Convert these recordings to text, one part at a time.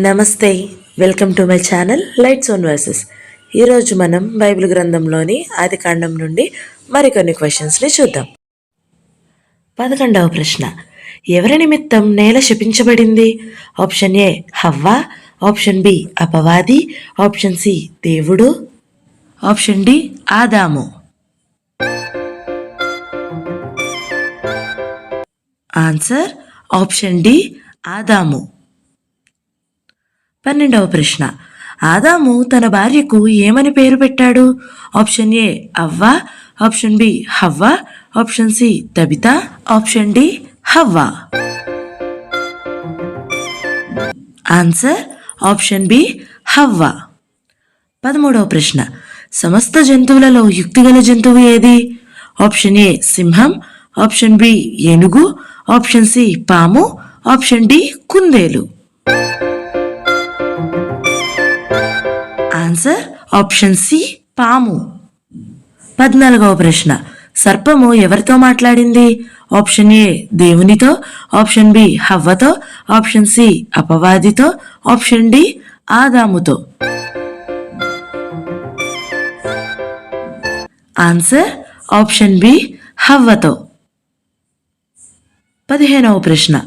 నమస్తే welcome to my channel lights on verses. ఈరోజు మనం బైబిల్ గ్రంథంలోని ఆది కాండం నుండి మరికొన్ని క్వశ్చన్స్ని చూద్దాం. పదకొండవ ప్రశ్న. ఎవరి నిమిత్తం నేల శపించబడింది? ఆప్షన్ ఏ హవ్వ. ఆప్షన్ బి అపవాది. ఆప్షన్ సి దేవుడు. ఆప్షన్ డి ఆదాము. ఆన్సర్ ఆప్షన్ డి ఆదాము. పన్నెండవ ప్రశ్న. ఆదాము తన భార్యకు ఏమని పేరు పెట్టాడు? ఆప్షన్ ఏ అవ్వ. ఆప్షన్ బి హవ్వ. ఆప్షన్ సి తబిత. ఆప్షన్ డి హవ్వ. ఆన్సర్ ఆప్షన్ బి హవ్వ. పదమూడవ ప్రశ్న. సమస్త జంతువులలో యుక్తిగల జంతువు ఏది? ఆప్షన్ ఏ సింహం. ఆప్షన్ బి ఏనుగు. ఆప్షన్ సి పాము. ఆప్షన్ డి కుందేలు. ఆన్సర్ ఆప్షన్ సి పాము. పద్నాలుగవ ప్రశ్న. సర్పము ఎవరితో మాట్లాడింది? ఆప్షన్ ఏ దేవునితో. ఆప్షన్ బి హవ్వతో. ఆప్షన్ సి అపవాదితో. ఆప్షన్ డి ఆదాముతో. ఆన్సర్ ఆప్షన్ బి హవ్వతో. పదిహేనవ ప్రశ్న.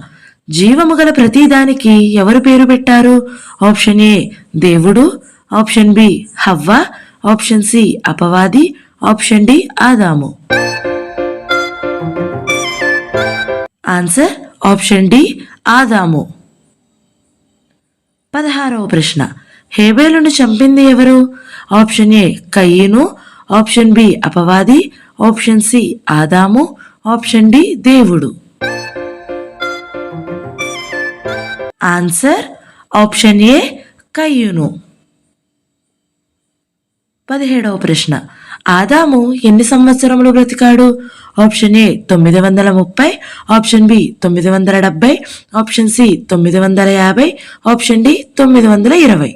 జీవము గల ప్రతిదానికి ఎవరు పేరు పెట్టారు? ఆప్షన్ ఏ దేవుడు. ఆప్షన్ బి హవ్వ ఆప్షన్ సి అపవాది ఆప్షన్ డి ఆదాము. ఆన్సర్ ఆప్షన్ డి ఆదాము. పదహారవ ప్రశ్న. హేబేలును చంపింది ఎవరు? ఆప్షన్ ఏ కయ్యను ఆప్షన్ బి అపవాది ఆప్షన్ సి ఆదాము ఆప్షన్ డి దేవుడు. ఆన్సర్ ఆప్షన్ ఏ కయ్యును పదిహేడవ ప్రశ్న. ఆదాము ఎన్ని సంవత్సరములు బ్రతికాడు? ఆప్షన్ ఏ తొమ్మిది వందల ముప్పై ఆప్షన్ బి తొమ్మిది వందల డెబ్బై ఆప్షన్ సి తొమ్మిది వందల యాభై ఆప్షన్ డి తొమ్మిది వందల ఇరవై.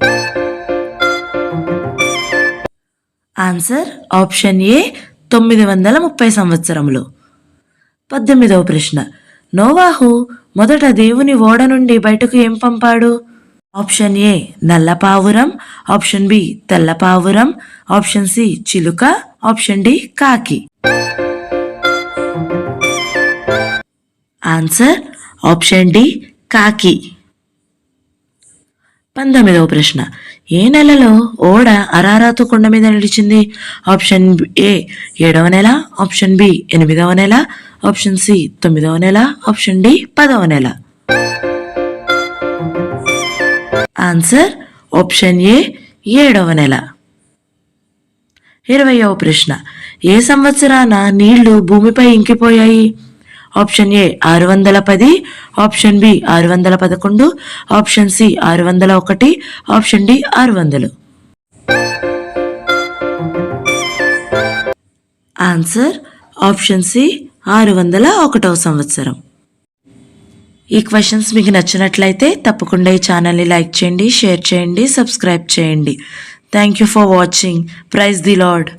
ఆన్సర్ ఆప్షన్ ఏ తొమ్మిది వందల ముప్పై సంవత్సరములు. పద్దెనిమిదవ ప్రశ్న. నోవాహు మొదట దేవుని ఓడ నుండి బయటకు ఏం పంపాడు? ఆప్షన్ ఏ నల్లపావురం. ఆప్షన్ బి తెల్లపావురం. ఆప్షన్ సి చిలుక. ఆప్షన్ డి కాకి. ఆన్సర్ ఆప్షన్ డి కాకి. పంతొమ్మిదవ ప్రశ్న. ఏ నెలలో ఓడ అరారాతు కొండ మీద నిలిచింది? ఆప్షన్ ఏ ఏడవ నెల. ఆప్షన్ బి ఎనిమిదవ నెల. ఆప్షన్ సి తొమ్మిదవ నెల. ఆప్షన్ డి పదవ నెల. ఆన్సర్ ఆప్షన్ ఏ ఏడవ నెల. ఇరవయవ ప్రశ్న. ఏ సంవత్సరాన నీళ్ళు భూమిపై ఇంకిపోయాయి? ఆప్షన్ ఏ ఆరు వందల పది ఆప్షన్ బి ఆరు వందల పదకొండు ఆప్షన్ సి ఆరు వందల ఒకటి ఆప్షన్ డి ఆరు వందలు ఆన్సర్ ఆప్షన్ సి ఆరు వందల ఒకటవ సంవత్సరం. ఈ క్వశ్చన్స్ మీకు నచ్చినట్లయితే తప్పకుండా ఈ ఛానల్ని లైక్ చేయండి షేర్ చేయండి సబ్స్క్రైబ్ చేయండి. Thank you for watching praise the Lord